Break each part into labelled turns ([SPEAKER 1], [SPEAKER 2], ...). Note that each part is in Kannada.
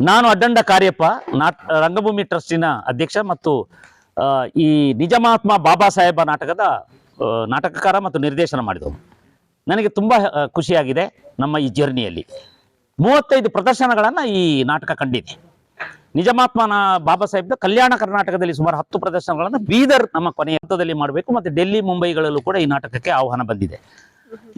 [SPEAKER 1] ನಾನು ಅಡ್ಡಂಡ ಕಾರ್ಯಪ್ಪ, ನಾಟ್, ರಂಗಭೂಮಿ ಟ್ರಸ್ಟಿನ ಅಧ್ಯಕ್ಷ ಮತ್ತು ಈ ನಿಜಮಾತ್ಮ ಬಾಬಾ ಸಾಹೇಬ ನಾಟಕದ ನಾಟಕಕಾರ ಮತ್ತು ನಿರ್ದೇಶನ ಮಾಡಿದವರು ನನಗೆ ತುಂಬ ಖುಷಿಯಾಗಿದೆ ನಮ್ಮ ಈ ಜರ್ನಿಯಲ್ಲಿ. ಮೂವತ್ತೈದು ಪ್ರದರ್ಶನಗಳನ್ನು ಈ ನಾಟಕ ಕಂಡಿದೆ. ನಿಜಮಾತ್ಮ ಬಾಬಾ ಸಾಹೇಬ್ನ ಕಲ್ಯಾಣ ಕರ್ನಾಟಕದಲ್ಲಿ ಸುಮಾರು ಹತ್ತು ಪ್ರದರ್ಶನಗಳನ್ನು ಬೀದರ್ ನಮ್ಮ ಕೊನೆಯ ಹಂತದಲ್ಲಿ ಮಾಡಬೇಕು ಮತ್ತು ಡೆಲ್ಲಿ, ಮುಂಬೈಗಳಲ್ಲೂ ಕೂಡ ಈ ನಾಟಕಕ್ಕೆ ಆಹ್ವಾನ ಬಂದಿದೆ.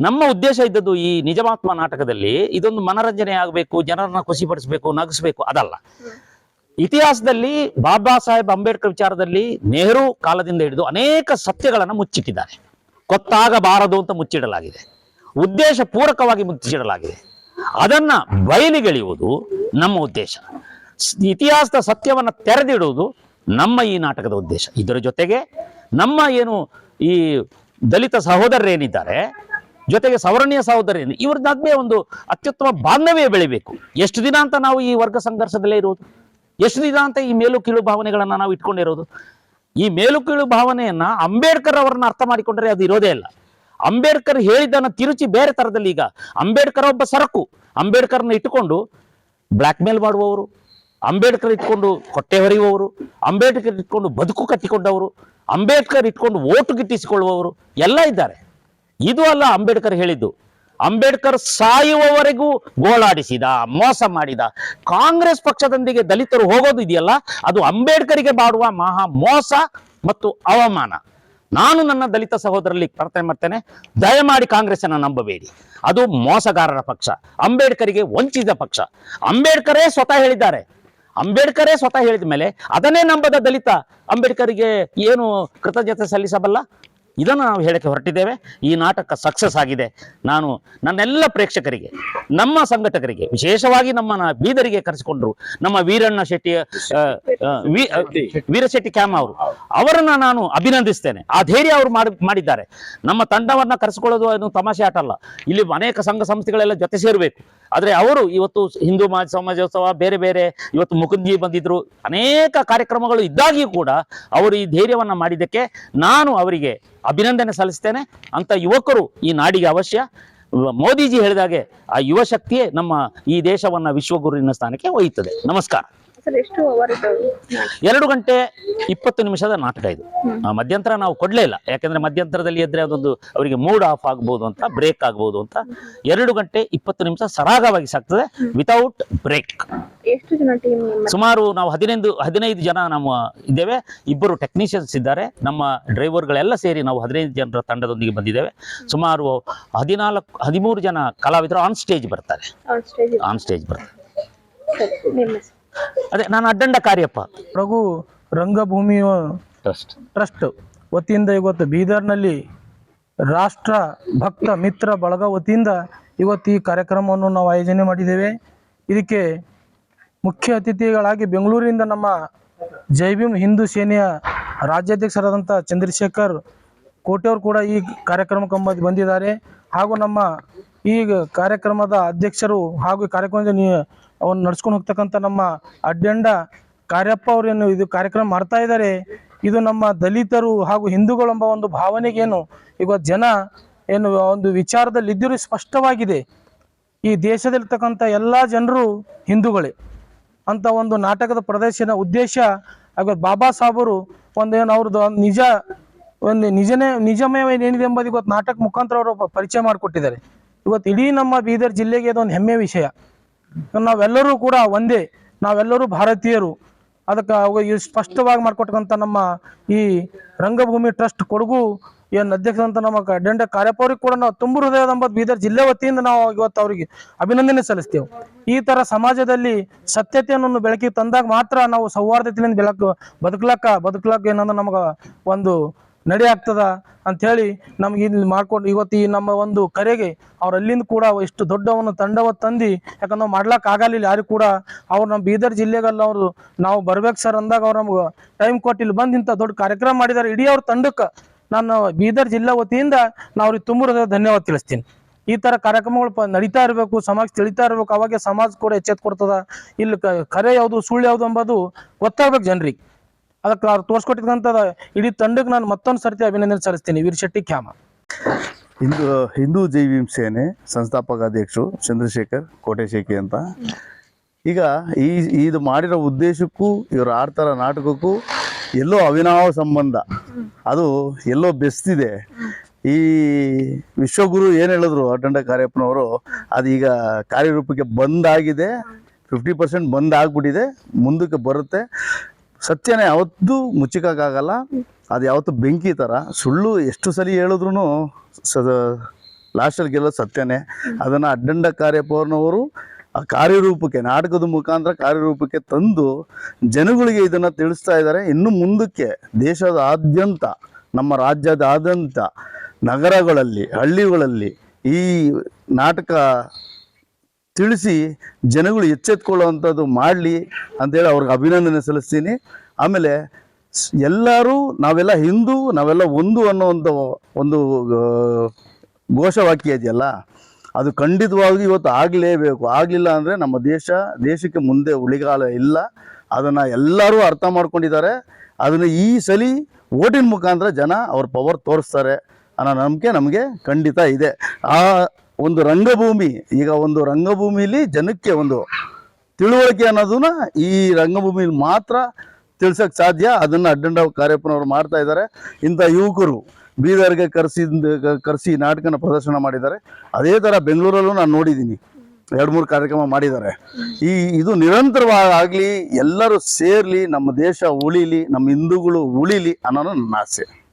[SPEAKER 1] ನಮ್ಮ ಉದ್ದೇಶ ಇದ್ದದ್ದು ಈ ನಿಜಮಾತ್ಮ ನಾಟಕದಲ್ಲಿ ಇದೊಂದು ಮನರಂಜನೆ ಆಗಬೇಕು, ಜನರನ್ನ ಖುಷಿಪಡಿಸಬೇಕು, ನಗಿಸ್ಬೇಕು, ಅದಲ್ಲ. ಇತಿಹಾಸದಲ್ಲಿ ಬಾಬಾ ಸಾಹೇಬ್ ಅಂಬೇಡ್ಕರ್ ವಿಚಾರದಲ್ಲಿ ನೆಹರು ಕಾಲದಿಂದ ಹಿಡಿದು ಅನೇಕ ಸತ್ಯಗಳನ್ನು ಮುಚ್ಚಿಟ್ಟಿದ್ದಾರೆ. ಗೊತ್ತಾಗಬಾರದು ಅಂತ ಮುಚ್ಚಿಡಲಾಗಿದೆ. ಉದ್ದೇಶ ಪೂರಕವಾಗಿ ಮುಚ್ಚಿಡಲಾಗಿದೆ. ಅದನ್ನ ಬಯಲಿಗೆಳೆಯುವುದು ನಮ್ಮ ಉದ್ದೇಶ. ಇತಿಹಾಸದ ಸತ್ಯವನ್ನ ತೆರೆದಿಡುವುದು ನಮ್ಮ ಈ ನಾಟಕದ ಉದ್ದೇಶ. ಇದರ ಜೊತೆಗೆ ನಮ್ಮ ಏನು ಈ ದಲಿತ ಸಹೋದರರೇನಿದ್ದಾರೆ ಜೊತೆಗೆ ಸವರ್ಣೀಯ ಸಹೋದರಿಯನ್ನು. ಇವ್ರ ನಡುವೆ ಒಂದು ಅತ್ಯುತ್ತಮ ಬಾಂಧವ್ಯ ಬೆಳಿಬೇಕು. ಎಷ್ಟು ದಿನ ಅಂತ ನಾವು ಈ ವರ್ಗ ಸಂಘರ್ಷದಲ್ಲೇ ಇರುವುದು ಎಷ್ಟು ದಿನ ಅಂತ ಈ ಮೇಲು ಕೀಳು ಭಾವನೆಗಳನ್ನು ನಾವು ಇಟ್ಕೊಂಡಿರೋದು ಈ ಮೇಲು ಕೀಳು ಭಾವನೆಯನ್ನ ಅಂಬೇಡ್ಕರ್ ಅವರನ್ನ ಅರ್ಥ ಮಾಡಿಕೊಂಡ್ರೆ ಅದು ಇರೋದೇ ಇಲ್ಲ. ಅಂಬೇಡ್ಕರ್ ಹೇಳಿದ್ದನ್ನು ತಿರುಚಿ ಬೇರೆ ತರದಲ್ಲಿ ಈಗ ಅಂಬೇಡ್ಕರ್ ಒಬ್ಬ ಸರಕು. ಅಂಬೇಡ್ಕರ್ನ ಇಟ್ಟುಕೊಂಡು ಬ್ಲ್ಯಾಕ್ ಮೇಲ್ ಮಾಡುವವರು, ಅಂಬೇಡ್ಕರ್ ಇಟ್ಕೊಂಡು ಹೊಟ್ಟೆ ಹೊರೆಯುವವರು, ಅಂಬೇಡ್ಕರ್ ಇಟ್ಕೊಂಡು ಬದುಕು ಕಟ್ಟಿಕೊಂಡವರು, ಅಂಬೇಡ್ಕರ್ ಇಟ್ಕೊಂಡು ಓಟು ಗಿಟ್ಟಿಸಿಕೊಳ್ಳುವವರು ಎಲ್ಲ ಇದ್ದಾರೆ. ಇದು ಅಲ್ಲ ಅಂಬೇಡ್ಕರ್ ಹೇಳಿದ್ದು. ಅಂಬೇಡ್ಕರ್ ಸಾಯುವವರೆಗೂ ಗೋಳಾಡಿಸಿದ, ಮೋಸ ಮಾಡಿದ, ಕಾಂಗ್ರೆಸ್ ಪಕ್ಷದೊಂದಿಗೆ ದಲಿತರು ಹೋಗೋದು ಇದೆಯಲ್ಲ, ಅದು ಅಂಬೇಡ್ಕರಿಗೆ ಮಾಡುವ ಮಹಾ ಮೋಸ ಮತ್ತು ಅವಮಾನ. ನಾನು ನನ್ನ ದಲಿತ ಸಹೋದರಲ್ಲಿ ಪ್ರಾರ್ಥನೆ ಮಾಡ್ತೇನೆ, ದಯಮಾಡಿ ಕಾಂಗ್ರೆಸ್ ಅನ್ನ ನಂಬಬೇಡಿ. ಅದು ಮೋಸಗಾರರ ಪಕ್ಷ, ಅಂಬೇಡ್ಕರಿಗೆ ವಂಚಿಸಿದ ಪಕ್ಷ. ಅಂಬೇಡ್ಕರೇ ಸ್ವತಃ ಹೇಳಿದ್ದಾರೆ. ಅಂಬೇಡ್ಕರೇ ಸ್ವತಃ ಹೇಳಿದ ಮೇಲೆ ಅದನ್ನೇ ನಂಬದ ದಲಿತ ಅಂಬೇಡ್ಕರ್ಗೆ ಏನು ಕೃತಜ್ಞತೆ ಸಲ್ಲಿಸಬಲ್ಲ? ಇದನ್ನು ನಾವು ಹೇಳಕ್ಕೆ ಹೊರಟಿದ್ದೇವೆ. ಈ ನಾಟಕ ಸಕ್ಸಸ್ ಆಗಿದೆ. ನಾನು ನನ್ನೆಲ್ಲ ಪ್ರೇಕ್ಷಕರಿಗೆ ನಮ್ಮ ಸಂಘಟಕರಿಗೆ ವಿಶೇಷವಾಗಿ ನಮ್ಮ ಬೀದರಿಗೆ ಕರೆಸಿಕೊಂಡ್ರು. ನಮ್ಮ ವೀರಣ್ಣ ಶೆಟ್ಟಿ ಆ, ಆ, ವಿ- ವೀರಶೆಟ್ಟಿ ಕ್ಯಾಮ್ ಅವರು. ಅವರನ್ನ ನಾನು ಅಭಿನಂದಿಸ್ತೇನೆ. ಆ ಧೈರ್ಯ ಅವರು ಮಾಡಿ ಮಾಡಿದ್ದಾರೆ. ನಮ್ಮ ತಂಡವನ್ನ ಕರೆಸಿಕೊಳ್ಳೋದು ಅದು ತಮಾಷೆ ಆಟ ಅಲ್ಲ. ಇಲ್ಲಿ ಅನೇಕ ಸಂಘ ಸಂಸ್ಥೆಗಳೆಲ್ಲ ಜೊತೆ ಸೇರಬೇಕು. ಆದ್ರೆ ಅವರು ಇವತ್ತು ಹಿಂದೂ ಮಹಾ ಸಮಾಜೋತ್ಸವ, ಬೇರೆ ಬೇರೆ ಇವತ್ತು ಮುಕುಂದ್ಜಿ ಬಂದಿದ್ರು, ಅನೇಕ ಕಾರ್ಯಕ್ರಮಗಳು ಇದ್ದಾಗಿಯೂ ಕೂಡ ಅವರು ಈ ಧೈರ್ಯವನ್ನ ಮಾಡಿದ್ದಕ್ಕೆ ನಾನು ಅವರಿಗೆ ಅಭಿನಂದನೆ ಸಲ್ಲಿಸ್ತೇನೆ. ಅಂತ ಯುವಕರು ಈ ನಾಡಿಗೆ ಅವಶ್ಯ. ಮೋದಿಜಿ ಹೇಳಿದಾಗೆ ಆ ಯುವ ಶಕ್ತಿಯೇ ನಮ್ಮ ಈ ದೇಶವನ್ನ ವಿಶ್ವಗುರುವಿನ ಸ್ಥಾನಕ್ಕೆ ಒಯ್ಯುತ್ತದೆ. ನಮಸ್ಕಾರ.
[SPEAKER 2] ಸರ್ ಎಷ್ಟು ಅವರ್ ಇದ್ದಾವೆ?
[SPEAKER 1] ಎರಡು ಗಂಟೆ ಇಪ್ಪತ್ತು ನಿಮಿಷದ ನಾಟಕ ಇದು. ಮಧ್ಯಂತರ ನಾವು ಕೊಡ್ಲೇ ಇಲ್ಲ. ಯಾಕಂದ್ರೆ ಮಧ್ಯಂತರದಲ್ಲಿ ಎದ್ರೆ ಅದೊಂದು ಅವರಿಗೆ ಮೂಡ್ ಆಫ್ ಆಗ್ಬೋದು ಅಂತ ಬ್ರೇಕ್ ಆಗ್ಬೋದು ಅಂತ ಎರಡು ಗಂಟೆ ಇಪ್ಪತ್ತು ನಿಮಿಷ ಸರಾಗವಾಗಿ ಸಾಕ್ತದೆ ವಿತೌಟ್ ಬ್ರೇಕ್
[SPEAKER 2] ಎಷ್ಟು ಜನ ಟೀಮ್
[SPEAKER 1] ಸುಮಾರು ನಾವು ಹದಿನೈದು ಹದಿನೈದು ಜನ ನಮ್ಮ ಇದ್ದೇವೆ. ಇಬ್ಬರು ಟೆಕ್ನಿಷಿಯನ್ಸ್ ಇದ್ದಾರೆ. ನಮ್ಮ ಡ್ರೈವರ್ಗಳೆಲ್ಲ ಸೇರಿ ನಾವು ಹದಿನೈದು ಜನರ ತಂಡದೊಂದಿಗೆ ಬಂದಿದ್ದೇವೆ. ಸುಮಾರು ಹದಿನಾಲ್ಕು ಹದಿಮೂರು ಜನ ಕಲಾವಿದರು ಆನ್ ಸ್ಟೇಜ್ ಬರ್ತಾರೆ.
[SPEAKER 2] ಆನ್ ಸ್ಟೇಜ್
[SPEAKER 1] ಬರ್ತಾರೆ? ಅದೇ ನಾನು ಅಡ್ಡಂಡ ಕಾರ್ಯಪ್ಪ.
[SPEAKER 3] ರಘು ರಂಗಭೂಮಿ
[SPEAKER 1] ಟ್ರಸ್ಟ್.
[SPEAKER 3] ಟ್ರಸ್ಟ್. ವತಿಯಿಂದ ಇವತ್ತು ಬೀದರ್ನಲ್ಲಿ ರಾಷ್ಟ್ರ ಭಕ್ತ ಮಿತ್ರ ಬಳಗ ವತಿಯಿಂದ ಇವತ್ತು ಈ ಕಾರ್ಯಕ್ರಮವನ್ನು ನಾವು ಆಯೋಜನೆ ಮಾಡಿದ್ದೇವೆ. ಇದಕ್ಕೆ ಮುಖ್ಯ ಅತಿಥಿಗಳಾಗಿ ಬೆಂಗಳೂರಿನಿಂದ ನಮ್ಮ ಜೈ ಭೀಮ್ ಹಿಂದೂ ಸೇನೆಯ ರಾಜ್ಯಾಧ್ಯಕ್ಷರಾದಂಥ ಚಂದ್ರಶೇಖರ್ ಕೋಟೆಯವರು ಕೂಡ ಈ ಕಾರ್ಯಕ್ರಮಕ್ಕೆ ಬಂದಿದ್ದಾರೆ. ಹಾಗೂ ನಮ್ಮ ಈ ಕಾರ್ಯಕ್ರಮದ ಅಧ್ಯಕ್ಷರು ಹಾಗೂ ಕಾರ್ಯಕ್ರಮದ ಅವನ್ನು ನಡ್ಸ್ಕೊಂಡು ಹೋಗ್ತಕ್ಕಂಥ ನಮ್ಮ ಅಡ್ಡಂಡ ಕಾರ್ಯಪ್ಪ ಅವರೇನು ಇದು ಕಾರ್ಯಕ್ರಮ ಮಾಡ್ತಾ ಇದ್ದಾರೆ, ಇದು ನಮ್ಮ ದಲಿತರು ಹಾಗೂ ಹಿಂದೂಗಳೆಂಬ ಒಂದು ಭಾವನೆಗೇನು ಈಗ ಜನ ಏನು ಒಂದು ವಿಚಾರದಲ್ಲಿ ಇದ್ದರೂ ಸ್ಪಷ್ಟವಾಗಿದೆ. ಈ ದೇಶದಲ್ಲಿರ್ತಕ್ಕಂಥ ಎಲ್ಲ ಜನರು ಹಿಂದೂಗಳೇ. ಅಂತ ಒಂದು ನಾಟಕದ ಪ್ರದರ್ಶನ ಉದ್ದೇಶ ಹಾಗೆ ಬಾಬಾ ಸಾಹೇಬರು ಒಂದೇನು ಅವ್ರದ್ದು ಒಂದು ನಿಜ, ಒಂದು ನಿಜನೇ ನಿಜಮಯ ಏನಿದೆ ಎಂಬುದು ಇವತ್ತು ನಾಟಕ ಮುಖಾಂತರ ಅವರು ಪರಿಚಯ ಮಾಡಿಕೊಟ್ಟಿದ್ದಾರೆ. ಇವತ್ತು ಇಡೀ ನಮ್ಮ ಬೀದರ್ ಜಿಲ್ಲೆಗೆ ಅದೊಂದು ಹೆಮ್ಮೆಯ ವಿಷಯ. ನಾವೆಲ್ಲರೂ ಕೂಡ ಒಂದೇ, ನಾವೆಲ್ಲರೂ ಭಾರತೀಯರು. ಅದಕ್ಕೆ ಸ್ಪಷ್ಟವಾಗಿ ಮಾಡಿಕೊಟ್ಟಂಥ ನಮ್ಮ ಈ ರಂಗಭೂಮಿ ಟ್ರಸ್ಟ್ ಕೊಡಗು ಏನು ಅಧ್ಯಕ್ಷರಂತ ನಮ್ಮ ದಂಡ ಕಾರ್ಯಪೌರಿ ಕೂಡ ನಾವು ತುಂಬ ಹೃದಯದ ಬೀದರ್ ಜಿಲ್ಲೆ ವತಿಯಿಂದ ನಾವು ಇವತ್ತು ಅವರಿಗೆ ಅಭಿನಂದನೆ ಸಲ್ಲಿಸ್ತೇವೆ. ಈ ತರ ಸಮಾಜದಲ್ಲಿ ಸತ್ಯತೆಯನ್ನು ಬೆಳಕಿಗೆ ತಂದಾಗ ಮಾತ್ರ ನಾವು ಸೌಹಾರ್ದತೆಯಿಂದ ಬೆಳಕು, ಬದುಕ್ಲಕ್ಕ ಬದುಕ್ಲಕ್ಕ ಏನಂದ್ರೆ ನಮಗೆ ಒಂದು ನಡೆ ಆಗ್ತದ ಅಂಥೇಳಿ ನಮ್ಗೆ ಇಲ್ಲಿ ಮಾಡ್ಕೊಂಡು ಇವತ್ತು ಈ ನಮ್ಮ ಒಂದು ಕರೆಗೆ ಅವ್ರು ಅಲ್ಲಿಂದ ಕೂಡ ಇಷ್ಟು ದೊಡ್ಡ ಒಂದು ತಂಡವ ತಂದು, ಯಾಕಂದ್ರೆ ನಾವು ಮಾಡ್ಲಕ್ಕೆ ಆಗಲಿಲ್ಲ, ಯಾರು ಕೂಡ ಅವ್ರು ನಮ್ಮ ಬೀದರ್ ಜಿಲ್ಲೆಗಲ್ಲ ಅವರು ನಾವು ಬರ್ಬೇಕು ಸರ್ ಅಂದಾಗ ಅವ್ರು ನಮ್ಗೆ ಟೈಮ್ ಕೊಟ್ಟು ಇಲ್ಲಿ ಬಂದು ಇಂಥ ದೊಡ್ಡ ಕಾರ್ಯಕ್ರಮ ಮಾಡಿದ್ದಾರೆ. ಇಡೀ ಅವ್ರ ತಂಡಕ್ಕೆ ನಾನು ಬೀದರ್ ಜಿಲ್ಲಾ ವತಿಯಿಂದ ನಾವು ಅವ್ರಿಗೆ ತುಂಬ ಧನ್ಯವಾದ ತಿಳಿಸ್ತೀನಿ. ಈ ತರ ಕಾರ್ಯಕ್ರಮಗಳು ನಡೀತಾ ಇರಬೇಕು, ಸಮಾಜ ತಿಳಿತಾ ಇರಬೇಕು, ಅವಾಗ ಸಮಾಜ ಕೂಡ ಎಚ್ಚೆತ್ ಕೊಡ್ತದ ಇಲ್ಲಿ ಕರೆ ಯಾವುದು, ಸುಳ್ಳು ಯಾವುದು ಎಂಬುದು ಗೊತ್ತಾಗ್ಬೇಕು ಜನರಿಗೆ. ಅದಕ್ಕೆ ಅವ್ರು ತೋರಿಸ್ಕೊಟ್ಟಿದ್ದಂಥದ್ದು ಇಡೀ ತಂಡಕ್ಕೆ ನಾನು ಮತ್ತೊಂದು ಸರ್ತಿ ಅಭಿನಂದನೆ ಸಲ್ಲಿಸ್ತೀನಿ. ವೀರಶೆಟ್ಟಿ ಖ್ಯಾಮ.
[SPEAKER 4] ಹಿಂದೂ ಹಿಂದೂ ಜೈ ಸೇನೆ ಸಂಸ್ಥಾಪಕ ಅಧ್ಯಕ್ಷರು ಚಂದ್ರಶೇಖರ್ ಕೋಟೆಶೇಖಿ ಅಂತ. ಈಗ ಈ, ಇದು ಮಾಡಿರೋ ಉದ್ದೇಶಕ್ಕೂ, ಇವರು ಆಡ್ತಾರ ನಾಟಕಕ್ಕೂ ಎಲ್ಲೋ ಅವಿನಾವ ಸಂಬಂಧ. ಅದು ಎಲ್ಲೋ ಬೆಸ್ತಿದೆ. ಈ ವಿಶ್ವಗುರು ಏನು ಹೇಳಿದ್ರು ಅಡ್ಡಂಡ ಕಾರ್ಯಪ್ಪನವರು ಅದೀಗ ಕಾರ್ಯರೂಪಕ್ಕೆ ಬಂದಾಗಿದೆ ಫಿಫ್ಟಿ ಪರ್ಸೆಂಟ್ ಬಂದ್ ಆಗ್ಬಿಟ್ಟಿದೆ ಮುಂದಕ್ಕೆ ಬರುತ್ತೆ. ಸತ್ಯನೇ ಯಾವತ್ತೂ ಮುಚ್ಚಿಕಾಗಲ್ಲ ಅದು ಯಾವತ್ತು ಬೆಂಕಿ ಥರ ಸುಳ್ಳು ಎಷ್ಟು ಸಲ ಹೇಳಿದ್ರು ಸದ ಲಾಸ್ಟಲ್ಲಿ ಗೆಲ್ಲೋದು ಸತ್ಯನೇ. ಅದನ್ನು ಅಡ್ಡಂಡ ಕಾರ್ಯಪೂರ್ಣವರು ಆ ಕಾರ್ಯರೂಪಕ್ಕೆ, ನಾಟಕದ ಮುಖಾಂತರ ಕಾರ್ಯರೂಪಕ್ಕೆ ತಂದು ಜನಗಳಿಗೆ ಇದನ್ನು ತಿಳಿಸ್ತಾ ಇದ್ದಾರೆ. ಇನ್ನು ಮುಂದಕ್ಕೆ ದೇಶದ ಆದ್ಯಂತ, ನಮ್ಮ ರಾಜ್ಯದಾದ್ಯಂತ ನಗರಗಳಲ್ಲಿ, ಹಳ್ಳಿಗಳಲ್ಲಿ ಈ ನಾಟಕ ತಿಳಿಸಿ ಜನಗಳು ಎಚ್ಚೆತ್ಕೊಳ್ಳುವಂಥದ್ದು ಮಾಡಲಿ ಅಂತೇಳಿ ಅವ್ರಿಗೆ ಅಭಿನಂದನೆ ಸಲ್ಲಿಸ್ತೀನಿ. ಆಮೇಲೆ ಎಲ್ಲರೂ ನಾವೆಲ್ಲ ಹಿಂದೂ, ನಾವೆಲ್ಲ ಒಂದು ಅನ್ನೋವಂಥ ಒಂದು ಘೋಷವಾಕ್ಯ ಇದೆಯಲ್ಲ, ಅದು ಖಂಡಿತವಾಗಿ ಇವತ್ತು ಆಗಲೇಬೇಕು. ಆಗಲಿಲ್ಲ ಅಂದರೆ ನಮ್ಮ ದೇಶ, ದೇಶಕ್ಕೆ ಮುಂದೆ ಉಳಿಗಾಲ ಇಲ್ಲ. ಅದನ್ನು ಎಲ್ಲರೂ ಅರ್ಥ ಮಾಡ್ಕೊಂಡಿದ್ದಾರೆ. ಅದನ್ನು ಈ ಸಲಿ ಓಟಿನ ಮುಖಾಂತರ ಜನ ಅವ್ರ ಪವರ್ ತೋರಿಸ್ತಾರೆ ಅನ್ನೋ ನಂಬಿಕೆ ನಮಗೆ ಖಂಡಿತ ಇದೆ. ಆ ಒಂದು ರಂಗಭೂಮಿ, ಈಗ ಒಂದು ರಂಗಭೂಮಿಲಿ ಜನಕ್ಕೆ ಒಂದು ತಿಳುವಳಿಕೆ ಅನ್ನೋದನ್ನ ಈ ರಂಗಭೂಮಿಲಿ ಮಾತ್ರ ತಿಳ್ಸಕ್ ಸಾಧ್ಯ. ಅದನ್ನ ಅಡ್ಡಂಡ ಕಾರ್ಯಪ್ಪನವರು ಮಾಡ್ತಾ ಇದ್ದಾರೆ. ಇಂಥ ಯುವಕರು ಬೀದರ್ಗೆ ಕರೆಸಿ ಕರೆಸಿ ನಾಟಕನ ಪ್ರದರ್ಶನ ಮಾಡಿದ್ದಾರೆ. ಅದೇ ಥರ ಬೆಂಗಳೂರಲ್ಲೂ ನಾನು ನೋಡಿದ್ದೀನಿ. ಎರಡು ಮೂರು ಕಾರ್ಯಕ್ರಮ ಮಾಡಿದ್ದಾರೆ. ಈ, ಇದು ನಿರಂತರವಾಗಲಿ ಎಲ್ಲರೂ ಸೇರ್ಲಿ, ನಮ್ಮ ದೇಶ ಉಳಿಲಿ, ನಮ್ಮ ಹಿಂದೂಗಳು ಉಳಿಲಿ ಅನ್ನೋದು ನನ್ನ ಆಸೆ.